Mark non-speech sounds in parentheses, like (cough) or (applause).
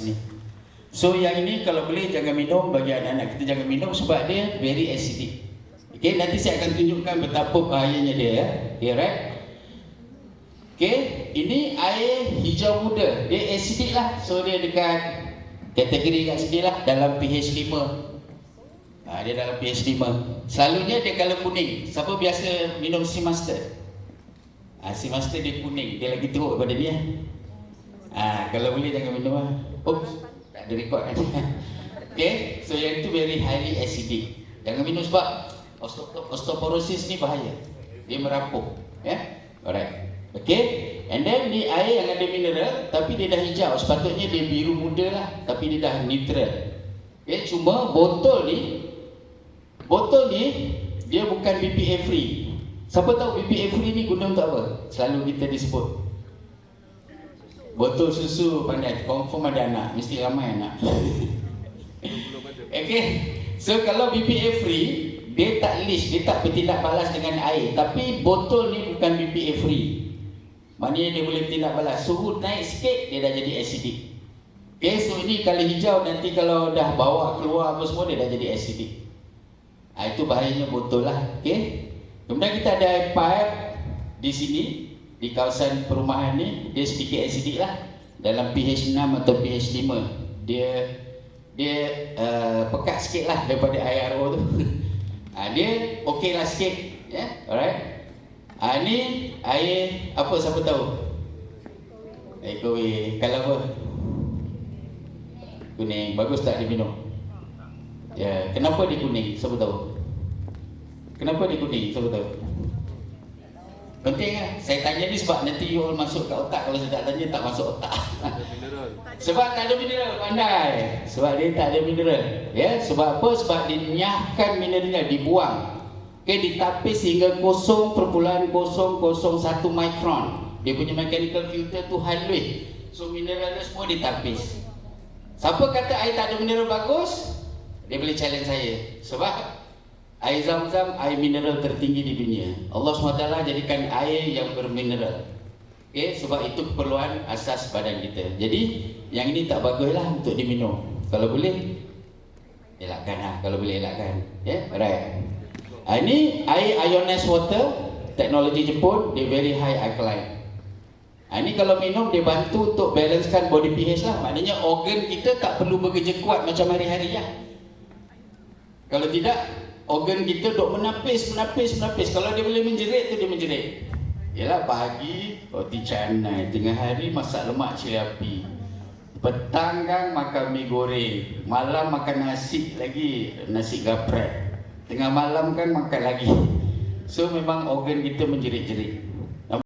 Sini. So yang ini kalau boleh jangan minum bagi anak-anak kita jangan minum sebab dia very acidic. Okay, nanti saya akan tunjukkan betapa bahayanya dia ya. Okay, right? Okay, ini air hijau muda. Dia acidic lah. So dia dekat kategori kat sini lah dalam pH 5. Ha, dia dalam pH 5. Selalunya dia kalau kuning. Siapa biasa minum sea master? Ha, sea master dia kuning. Dia lagi teruk pada dia. Ha, kalau boleh jangan minum lah. Oops, tak ada rekod kan. (laughs) okay, so yang itu very highly acidic. Jangan minum sebab osteo- osteoporosis ni bahaya. Dia merapuh. Ya, yeah? alright. Okay, and then ni air yang ada mineral tapi dia dah hijau. Sepatutnya dia biru muda lah tapi dia dah neutral. Okay, cuma botol ni, botol ni dia bukan BPA free. Siapa tahu BPA free ni guna untuk apa? Selalu kita disebut Botol susu pandai confirm ada anak mesti ramai anak. okay. So kalau BPA free dia tak leach, dia tak bertindak balas dengan air tapi botol ni bukan BPA free. Maknanya dia boleh bertindak balas. Suhu naik sikit dia dah jadi acidic. Okay, so ini kalau hijau nanti kalau dah bawa keluar apa semua dia dah jadi acidic. Ha, itu bahayanya botol lah. Okay. Kemudian kita ada pipe di sini di kawasan perumahan ni dia sedikit acidic lah. Dalam pH 6 atau pH 5 dia dia uh, pekat sikit lah daripada air RO tu. Ha, (laughs) dia okey lah sikit ya yeah? alright. Ha, ni air apa siapa tahu? Air kowe kalau apa kuning bagus tak diminum ya yeah. kenapa dia kuning? Siapa tahu? Kenapa dia kuning? Siapa tahu Penting kan? Saya tanya ni sebab nanti you all masuk ke otak. Kalau saya tak tanya tak masuk otak. (laughs) Sebab tak ada mineral, pandai. Sebab dia tak ada mineral ya? Sebab apa? Sebab dinyahkan mineralnya, dibuang. Okay, Ditapis hingga 0.001 mikron. Dia punya mechanical filter tu halus. So mineralnya semua ditapis. Siapa kata air tak ada mineral bagus? Dia boleh challenge saya. Sebab Air zam-zam air mineral tertinggi di dunia. Allah SWT jadikan air yang bermineral. Okay, sebab itu keperluan asas badan kita. Jadi, yang ini tak baguslah untuk diminum. Kalau boleh, elakkan lah. Kalau boleh elakkan. Yeah? right. Ha, ini air ionized water, teknologi Jepun, dia very high alkaline. Ha, ini kalau minum, dia bantu untuk balancekan body pH lah. Maknanya organ kita tak perlu bekerja kuat macam hari-hari ya. Kalau tidak, organ kita duk menapis, menapis, menapis. Kalau dia boleh menjerit tu dia menjerit. Yalah pagi roti canai, tengah hari masak lemak cili api. Petang kan makan mi goreng, malam makan nasi lagi, nasi gaprek. Tengah malam kan makan lagi. So memang organ kita menjerit-jerit.